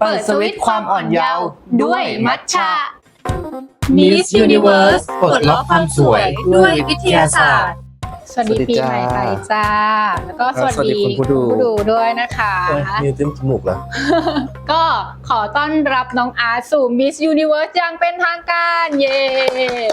เปิดสวิตช์ความอ่อนเยาว์ด้วยมัทฉะ Miss Universe ปลดล็อกความสวยด้วยวิทยาศาสตร์ สวัสดีสวัสดีปีจ้าใหม่ไทยจ้า แล้วก็สวัสสวัสดีดีคุณผู้ดูดูด้วยนะคะโอ้ยมีเต็มจมูกแล้ว ก็ขอต้อนรับน้องอาร์ตสู่ Miss Universe อย่างเป็นทางการ เย้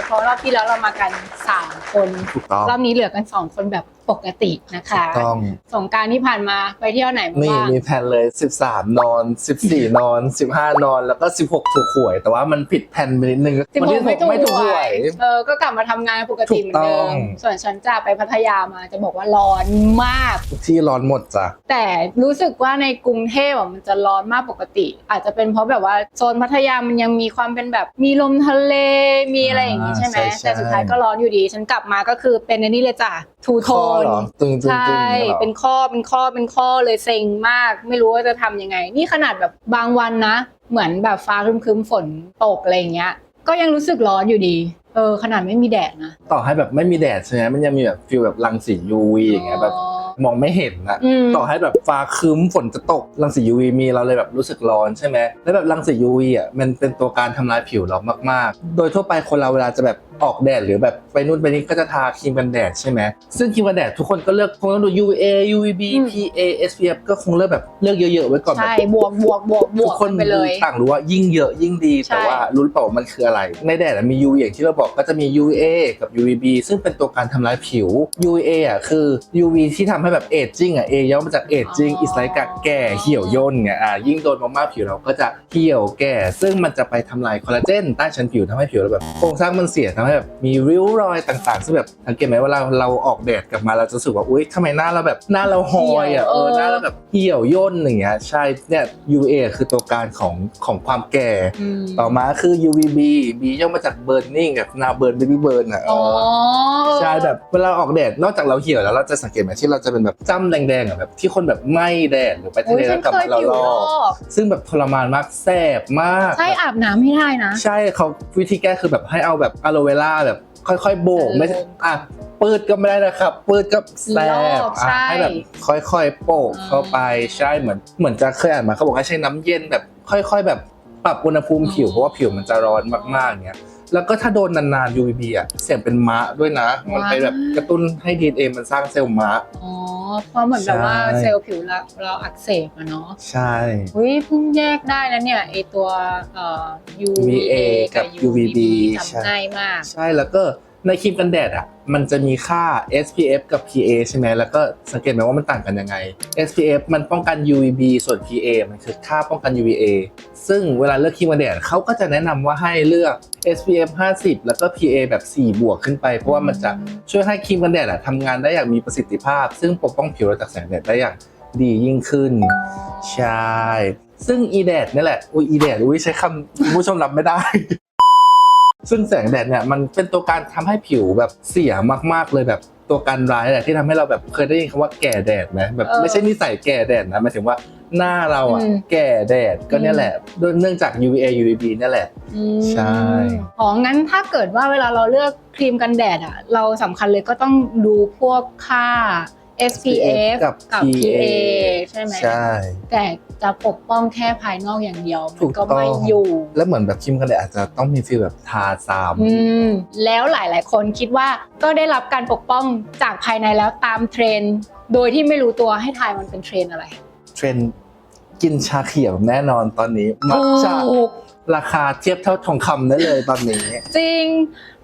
เพราะรอบที่แล้วเรามากัน 3 คนถูกต้องรอบนี้เหลือกัน 2 คนแบบ ปกตินะคะถูกต้องสงกรารที่ผ่านมาไปเที่ยวไหนมานี่บ้างมีแผนเลย 13 นอน 14 นอน 15 นอนแล้วก็ 16 ถูกหวย แต่ว่ามันผิดแผนไปนิดนึงสิบวันหที่กไม่16ถูกไม่ถูกหหววยยเออก็กลับมาทำงานปกติเหมือนเดิถูกต้อมงส่วนฉันจะไปพัทยามาจะบอกว่าร้อนมาก ที่ร้อนหมดจ้ะแต่รู้สึกว่าในกรุงเทพอะมันจะร้อนมากปกติ อาจจะเป็นเพราะแบบว่าโซนพัทยามันยังมีความเป็นแบบมีลมทะเลมีอะไรอย่างงี้ใช่ไหมอ่าใช่ใช่แต่สุดท้ายก็ร้อนอยู่ดี ฉันกลับมาก็คือเป็นในนี่เลยจ้ะทูโทข้อนเหรอตึงตึงใช่ตึงอย่างเงี้ยเหรอเป็นข้อเป็นข้อเป็นข้อเลยเซ็งมาก ไม่รู้ว่าจะทำยังไง นี่ขนาดแบบบางวันนะ เหมือนแบบฟ้าครึมๆฝนตกอะไรอย่างเงี้ย ก็ยังรู้สึกร้อนอยู่ดีเออขนาดไม่มีแดดนะ ต่อให้แบบไม่มีแดดใช่ไหมมันยังมีแบบฟิลแบบรังสี UV อย่างเงี้ยแบบมองไม่เห็นอะอืมต่อให้แบบฟ้าครึ้มฝนจะตกรังสี UV มีเราเลยแบบรู้สึกร้อนใช่ไหมแล้วแบบรังสี UV อะมันเป็นตัวการทำลายผิวเรามากๆ โดยทั่วไปคนเราเวลาจะแบบออกแดดหรือแบบไปนู่นไปนี่ก็จะทาครีมกันแดดใช่ไหมซึ่งครีมกันแดดทุกคนก็เลือกคงต้องดู UVA UVB อืม PA SPF ก็คงเลือกแบบเลือกเยอะๆไว้ก่อนแบบ ใช่บวกบวกบวกบทุวกกคนไปเลย ต่างรู้ว่ายิ่งเยอะยิ่งดี ใช่ แต่ว่ารู้หรือเปล่าว่ามันคืออะไร ในแดดอะมี UV อย่างที่เราบอกก็จะมี UVA กับ UVB ซึ่งเป็นตัวการทำลายผิว UVA อะคือ UV ที่ทำให้แบบ aging อะ A ย่อมาจาก aging is like อะแก่เหี่ยวย่นไงอะยิ่งโดนมากๆผิวเราก็จะเหี่ยวแก่ ซึ่งมันจะไปทำลายคอลลาเจนใต้ชั้นผิวทำให้ผิวเราแบบโครงสร้างมันเสียทำให้แบบมีริ้วรอยต่างๆซึ่งแบบสังเกตไหมเวลาเราออกแดดกลับมาเราจะรู้สึกว่าอุ๊ยทำไมหน้าเราแบบหน้าเราหอยอะเออหน้าเราแบบเหี่ยวย่นอย่างเงี้ยใช่เนี่ย UVA คือตัวการของของความแก่อืมต่อมาคือ UVB B ย่อมาจาก burning แบบนาเบิร์น baby burn อะเออ๋ออใช่แบบเวลาออกแดดนอกจากเราเหี่ยวแล้วเราจะสังเกตไหมที่เราจะเป็นแบบจ้ำแดงๆอะแบบที่คนแบบไหม้แดดหรือไปทะโอ้เลยฉัแล้นวกลับเคมายเราผิวลลออกกซึ่งแบบทรมานมากแสบมากใช่อาบน้ำไม่ได้นะ ใช่เขาวิธีแก้คือแบบให้เอาแบบอะโลเวล่าแบบ ค่อยๆ โบกเออไม่ใช่อะปืดก็ไม่ได้นะครับปืดก็แสลบอกอะใช่ ให้แบบค่อยๆ โปกอ่าเข้าไปใช่เหมือนเหมือนจะเคยอ่านมาเขาบอกให้ใช้น้ำเย็นแบบ ค่อย ๆ แบบปรับอุณหภูมิผิวเพราะว่าผิวมันจะร้อนมากๆอย่างเงี้ย แล้วก็ถ้าโดนนานๆ UVB อะเสี่ยงเป็นม้าด้วยนะ มันไปแบบกระตุ้นให้ DNA มันสร้างเซลล์ม้า อ๋อ เพราะเหมือนแบบว่าใช่เซลล์ผิวเราเราอักเสบอะเนาะ ใช่อุ้ยเพิ่งแยกได้นะเนี่ยไอตัวเอ่อ UVA กับ UVB ใช่จำง่ายมาก ใช่แล้วก็ในครีมกันแดดอะ มันจะมีค่า SPF กับ PA ใช่ไหมแล้วก็สังเกตไหมว่ามันต่างกันยังไง SPF มันป้องกัน UVB ส่วน PA มันคือค่าป้องกัน UVA ซึ่งเวลาเลือกครีมกันแดดเขาก็จะแนะนำว่าให้เลือก SPF 50 แล้วก็ PA แบบ 4 บวกขึ้นไป เพราะว่ามันจะช่วยให้ครีมกันแดดทำงานได้อย่างมีประสิทธิภาพ ซึ่งปกป้องผิวเราจากแสงแดดได้อย่างดียิ่งขึ้น ใช่ ซึ่งอีแดดนี่แหละ อุ้ยอีแดดอุ้ยใช้คำผู้ชมรับไม่ได้ ซึ่งแสงแดดเนี่ยมันเป็นตัวการทำให้ผิวแบบเสียมากๆเลยแบบตัวการร้ายแหละที่ทำให้เราแบบเคยได้ยินคำว่าแก่แดดไหมแบบเออไม่ใช่นิสัยแก่แดดนะหมายถึงว่าหน้าเราอะอืมแก่แดดก็เนี่ยแหละด้วยเนื่องจาก UVA UVB เนี่ยแหละอืมใช่อ๋องั้นถ้าเกิดว่าเวลาเราเลือกครีมกันแดดอะเราสำคัญเลยก็ต้องดูพวกค่า SPF กับกับ PA PA ใช่ไหมใช่ แต่จะปกป้องแค่ภายนอกอย่างเดียวถูมันกก็ต้อง ไม่อยู่ แล้วเหมือนแบบครีมกันแดดอาจจะต้องมีฟีลแบบทาซ้ำอืมแล้วหลายๆ คนคิดว่าก็ได้รับการปกป้องจากภายในแล้วตามเทรนด์โดยที่ไม่รู้ตัวให้ทายมันเป็นเทรนด์อะไรเทรนด์กินชาเขียวแน่นอนตอนนี้มัทฉะถูก ราคาเทียบเท่าทองคำได้เลยตอนนี้ จริง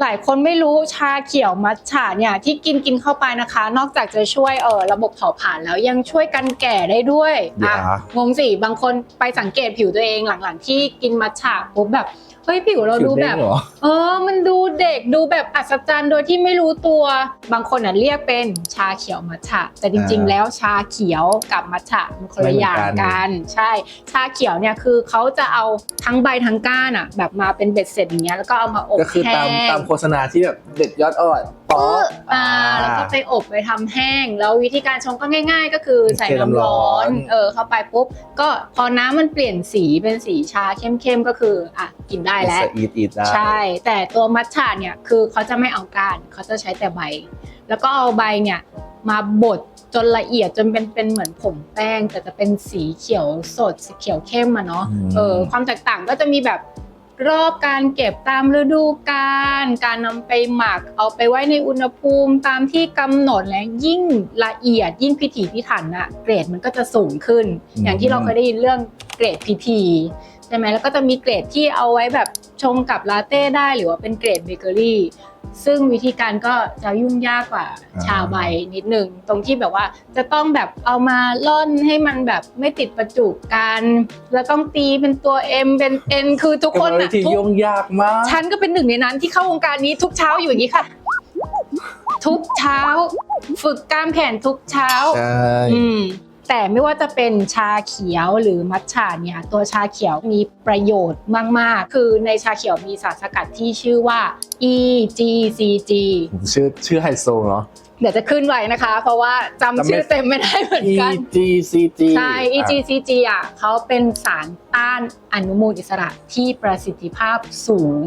หลายคนไม่รู้ชาเขียวมัทฉะเนี่ยที่กินกินเข้าไปนะคะ นอกจากจะช่วยเออระบบเผาผลาญแล้วยังช่วยกันแก่ได้ด้วยอะอย่างงสิบางคนไปสังเกตผิวตัวเองหลังๆ ที่กินมัทฉะปุ๊บแบบเฮ้ยผิวเราผิดูวแบเด้งบเหรอ เออ มันดูเด็กดูแบบอัศจรรย์โดยที่ไม่รู้ตัว บางคนอะเรียกเป็นชาเขียวมัทฉะ แต่จริง ๆ อ่าแล้วชาเขียวกับมัทฉะมันคนละอย่างไม่เหมือนกักันนใช่ ชาเขียวเนี่ยคือเขาจะเอาทั้งใบทั้งก้านอะ แบบมาเป็นเบ็ดเสร็จอย่างเงี้ยแล้วก็เอามาอบก็คือแห้ตามงตามโฆษณาที่แบบเด็ดยอดอ่อนป๊อกอ่าแล้วก็ไปอบไปทำแห้ง แล้ววิธีการชงก็ง่าย ๆ ก็คือใส่เทน้ำน้ำร้ร้ออนนเออเข้าไปปุ๊บก็พอน้ำมันเปลี่ยนสีเป็นสีชาเข้มๆก็คืออะกินได้แล้ว อีทอีทได้ใช่ แต่ตัวมัทฉะเนี่ยคือเขาจะไม่เอาก้านเขาจะใช้แต่ใบ แล้วก็เอาใบเนี่ย มาบดจนละเอียดจนเป็นเป็นเหมือนผงแป้ง แต่จะเป็นสีเขียวสดสีเขียวเข้มอะเนาะอืม เออความแตกต่างก็จะมีแบบรอบการเก็บตามฤดูกาลการนำไปหมักเอาไปไว้ในอุณหภูมิตามที่กำหนดและยิ่งละเอียด ยิ่งพิถีพิถันอะเกรดมันก็จะสูงขึ้น อย่างที่เราเคยได้ยินเรื่องเกรดพีทีใช่ไหมแล้วก็จะมีเกรดที่เอาไว้แบบชงกับลาเต้ได้หรือว่าเป็นเกรดเบเกอรี่ ซึ่งวิธีการก็จะยุ่งยากกว่าอ่าชาใบนิดหนึ่งตรงที่แบบว่าจะต้องแบบเอามาล่อนให้มันแบบไม่ติดประจุกันแล้วต้องตีเป็นตัว M เป็น N คือทุกคนเป็อะวิธีทุกยุ่งยากมากฉันก็เป็นหนึ่งในนั้นที่เข้าวงการนี้ทุกเช้าอยู่อย่างนี้ค่ะ ทุกเช้า ฝึกกล้ามแขนทุกเช้า ใช่อืม แต่ไม่ว่าจะเป็นชาเขียวหรือมัทฉะเนี่ยตัวชาเขียวมีประโยชน์มาก ๆ คือในชาเขียวมีสารสกัดที่ชื่อว่า EGCG ชื่อชื่อไฮโซเนาะเดี๋ยวจะขึ้นไว้นะคะ เพราะว่าจำจำไม่ชื่อเต็มไม่ได้เหมือนกัน EGCG ใช่ EGCG อะเขาเป็นสารต้านอนุมูลอิสระที่ประสิทธิภาพสูง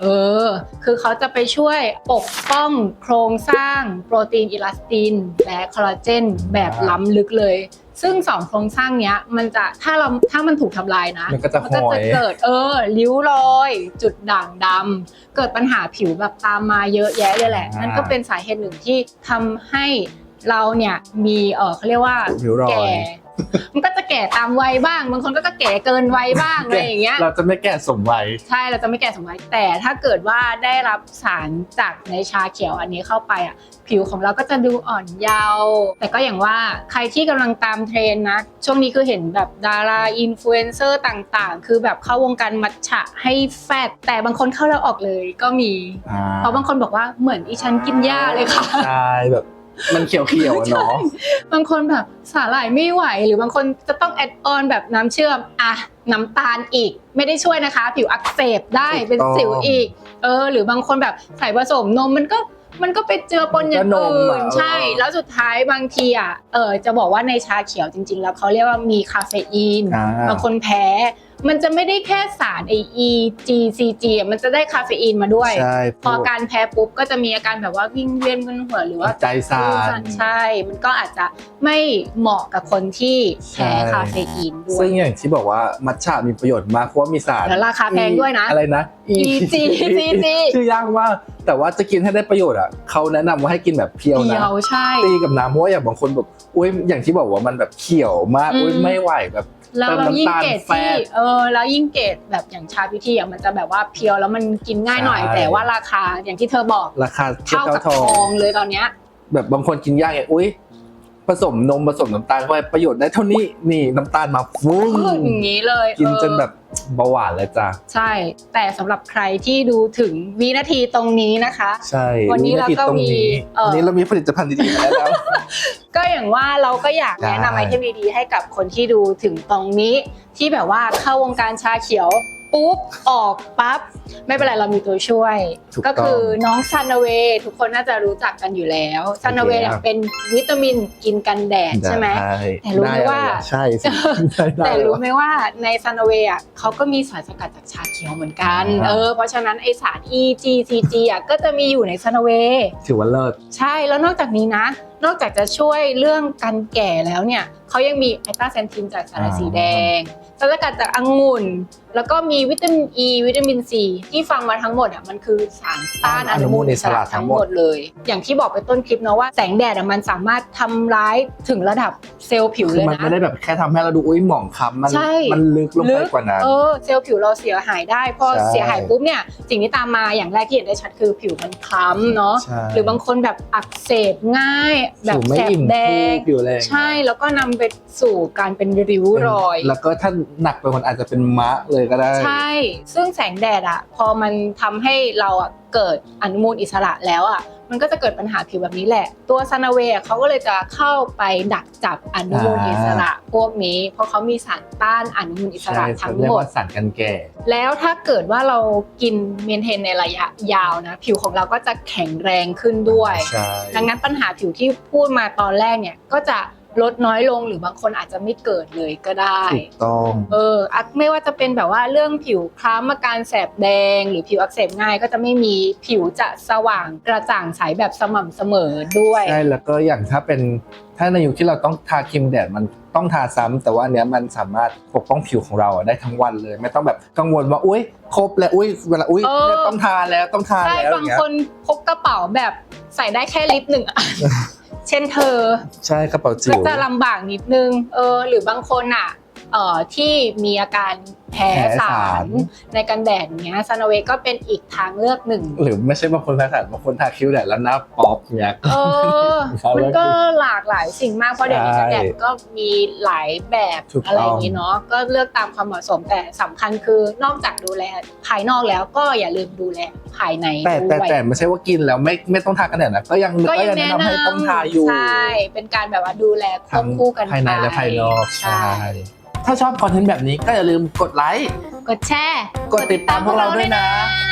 เออ คือเขาจะไปช่วยปกป้องโครงสร้างโปรตีนอิลาสติน และคอลลาเจนแบบล้ำลึกเลย ซึ่งสองโครงสร้างเนี้ย มันจะถ้าเราถ้ามันถูกทำลายนะมันก็จะมันก็หอจะยเกิดเออริ้วรอย จุดด่างดำเกิดปัญหาผิวแบบตามมาเยอะแยะเลยแหละอ่านั่นั่นก็เป็นสาเหตุหนึ่งที่ทำให้เราเนี่ยมีเออเขาเรียกว่าริ้วรอยแก่ มันก็จะแก่ตามวัยบ้าง บางคนก็จะแก่เกินวัยบ้างอะไรอย่างเงี้ย เราจะไม่แก่สมวัย ใช่ เราจะไม่แก่สมวัย แต่ถ้าเกิดว่าได้รับสารจากในชาเขียวอันนี้เข้าไปอะ ผิวของเราก็จะดูอ่อนเยาว์ แต่ก็อย่างว่าใครที่กำลังตามเทรนด์นะ ช่วงนี้คือเห็นแบบดาราอินฟลูเอนเซอร์ต่างๆ คือแบบเข้าวงการมัทฉะให้แฟด แต่บางคนเข้าแล้วออกเลยก็มี เพราะบางคนบอกว่าเหมือนอีฉันกินหญ้าเลยค่ะ ใช่แบบ มันเขียวเขียวๆอะเนาะบางคนแบบสาหร่ายไม่ไหว หรือบางคนจะต้องแอดออนแบบน้ำเชื่อมอะน้ำตาลอีก ไม่ได้ช่วยนะคะ ผิวอักเสบได้ถูกต้องเป็นสิวอีก เออ หรือบางคนแบบใส่ผสมนมมันก็มันก็ไปเจือปนอย่างก็นมอื่อะนใช่เออแล้วสุดท้ายบางทีอะเออจะบอกว่าในชาเขียวจริง ๆ แล้วเขาเรียกว่ามีคาเฟอีนอ่าบางคนแพ้ มันจะไม่ได้แค่สารไอ EGCG อะมันจะได้คาเฟอีนมาด้วย ใช่พอการแพ้ปุ๊บก็จะมีอาการแบบว่าวิ่งเวียนมึนหัวหรือว่าใจสั่นใช่ มันก็อาจจะไม่เหมาะกับคนที่แพ้ใช่คาเฟอีนด้วซึ่ยงอย่างที่บอกว่ามัทฉะมีประโยชน์มากเพราะว่ามีสารแล้วราคาแพงด้วยนะ อะไรนะ EGCG ชื่อยากมากแต่ว่าจะกินให้ได้ประโยชน์อะเขาแนะนำว่าให้กินแบบเพียวเดีนะยวใช่ตีกับน้ำเพราะว่าอย่างบางคนแบบอุ้ยอย่างที่บอกว่ามันแบบเขียวมากอืมอุ้ยไม่ไหวแบบ แล้วเติมเรายิ่งน้ำตาลเกรดแฟที่ตเออแล้วยิ่งเกรดแบบอย่างชาพิธีอะมันจะแบบว่าเพียวแล้วมันกินง่ายหน่อยใช่แต่ว่าราคาอย่างที่เธอบอกราคาเทียบเท่าเท่ากับทอทองงเลยตอนเนี้ย แบบบางคนกินยากไงอุ้ยผสมนมผสมน้ำตาลเข้าไปประโยชน์ได้เท่านี้นี่น้ำตาลมาฟุ้งอย่างนี้เลยกินเออจนแบบ เบาหวานเลยจ้ะใช่ แต่สำหรับใครที่ดูถึงวินาทีตรงนี้นะคะ ใช่วันนี้เราก็ตรงนี้มีเอ่อ วันนี้เรามีผลิตภัณฑ์ดีๆมาแล้วก็อย่างว่าเราก็อยากใช่แนะนำไอเทมดีๆให้กับคนที่ดูถึงตรงนี้ ที่แบบว่าเข้าวงการชาเขียว ปุ๊บ ออกปั๊บ ไม่เป็นไรเรามีตัวช่วย ถูกก็ต้คือองน้องซันนาเวทุกคนน่าจะรู้จักกันอยู่แล้วซันนาเวเนี่ยครับ เป็นวิตามินกินกันแดดใช่ไหม แต่รู้ไหมด้ว่าใช่สิได้ได้แต่รู้ไหมว่าในซันนาเวอะเขาก็มีสารสกัดจากชาเขียวเหมือนกันอ่าเออ เพราะฉะนั้นไอสาร EGCG อะก็จะมีอยู่ในซันนาเว ถือว่าเลิศ ใช่แล้วนอกจากนี้นะ นอกจากจะช่วยเรื่องการแก่แล้วเนี่ยเขายังมีไอตาเซนทินจากสารอ่าสีแดงสารสกัดจากองุ่น แล้วก็มีวิตามินอ e, ีวิตามินซีที่ฟังมาทั้งหมดอะมันคือสารต้านอนุมูลอิสระทั้งหมดเลย อย่างที่บอกไปต้นคลิปเนาะว่าแสงแดดอะมันสามารถทำร้ายถึงระดับเซลล์ผิวคืเลอยมันนะไม่ได้แบบแค่ทำให้เราดูอุ้ยหมองคล้ำมันใช่มันลึกลงไปกว่านั้นเออเซลล์ผิวเราเสียหายได้พอใช่เสียหายปุ๊บเนี่ยสิ่งที่ตามมาอย่างแรกที่เห็นได้ชัดคือผิวมันคล้ำเนาะใช่หรือบางคนแบบอักเสบง่ายแบบผิวไม่แสบอิ่มแดฟูงผิวอะไรอย่างเงี้ยใช่แล้วก็นำไปสู่การเป็นริ้วรอย แล้วก็ถ้าหนักไปมันอาจจะเป็นมะเลยก็ได้ ใช่ ซึ่งแสงแดดอะพอมันทำให้เราอะ เกิดอนุมูลอิสระแล้วอะมันก็จะเกิดปัญหาผิวแบบนี้แหละ ตัวซานาเวย์เขาก็เลยจะเข้าไปดักจับอนุมูลอิสระพวกนี้ เพราะเขามีสารต้านอนุมูลอิสใช่ระทั้งเรียหกมดว่าสารกันแก่ แล้วถ้าเกิดว่าเรากินเมนเทนในระยะยาวนะ ผิวของเราก็จะแข็งแรงขึ้นด้วยใช่ดังนั้นปัญหาผิวที่พูดมาตอนแรกเนี่ยก็จะ ลดน้อยลงหรือบางคนอาจจะไม่เกิดเลยก็ได้ ถูกต้อง เอออะไม่ว่าจะเป็นแบบว่าเรื่องผิวคล้ำอาการแสบแดง หรือผิวอักเสบง่ายก็จะไม่มีผิวจะสว่างกระจ่างใสแบบสม่ำเสมอด้วย ใช่แล้วก็อย่างถ้าเป็นถ้าในยุคที่เราต้องทาครีมแดดมันต้องทาซ้ำแต่ว่าอันเนี้ยมันสามารถปกป้องผิวของเราอะได้ทั้งวันเลย ไม่ต้องแบบกังวลว่าอุ้ยครบแล้วอุ้ยเวลาอุ้ยเออ เนี่ยต้องทาแล้วต้องทาใช่แล้วอบางย่างเงี้ยคนพกกระเป๋าแบบใส่ได้แค่ลิปหนึ่งอัน เช่นเธอ ใช่กระเป๋าจิ๋ก็วจะลำบากนิดนึง เออ หรือบางคนอะเอ่อ ที่มีอาการแพ้แพ้สาสารรในกันแดดเนี้ยซานเวก็เป็นอีกทางเลือกหนึ่ง หรือไม่ใช่บางคนแพ้สารบางคนทาคิ้วแดดแล้วหน้าป๊อปเนี่ยเออเขามันเลือกก็หลากหลายสิ่งมากเพราะเดี๋ยวนี้ใช่กันแดดก็มีหลายแบบถูกต้องอะไรอย่างนี้เนาะก็เลือกตามความเหมาะสมแต่สำคัญคือนอกจากดูแลภายนอกแล้วก็อย่าลืมดูแลภายในแต่แต่ด้วยแต่ไม่ใช่ว่ากินแล้วไม่ไม่ต้องทากันแดดนะก็ยังก็ก็ยัยังงแนะแนะนำให้นำต้องทาอยู่ใช่เป็นการแบบว่าดูแลควทั้บงคู่กันภายในและไปภายนอกใช่ ถ้าชอบคอนเทนต์แบบนี้ก็อย่าลืมกดไลค์ กดแชร์ กดติดตามพวกเราด้วยนะะ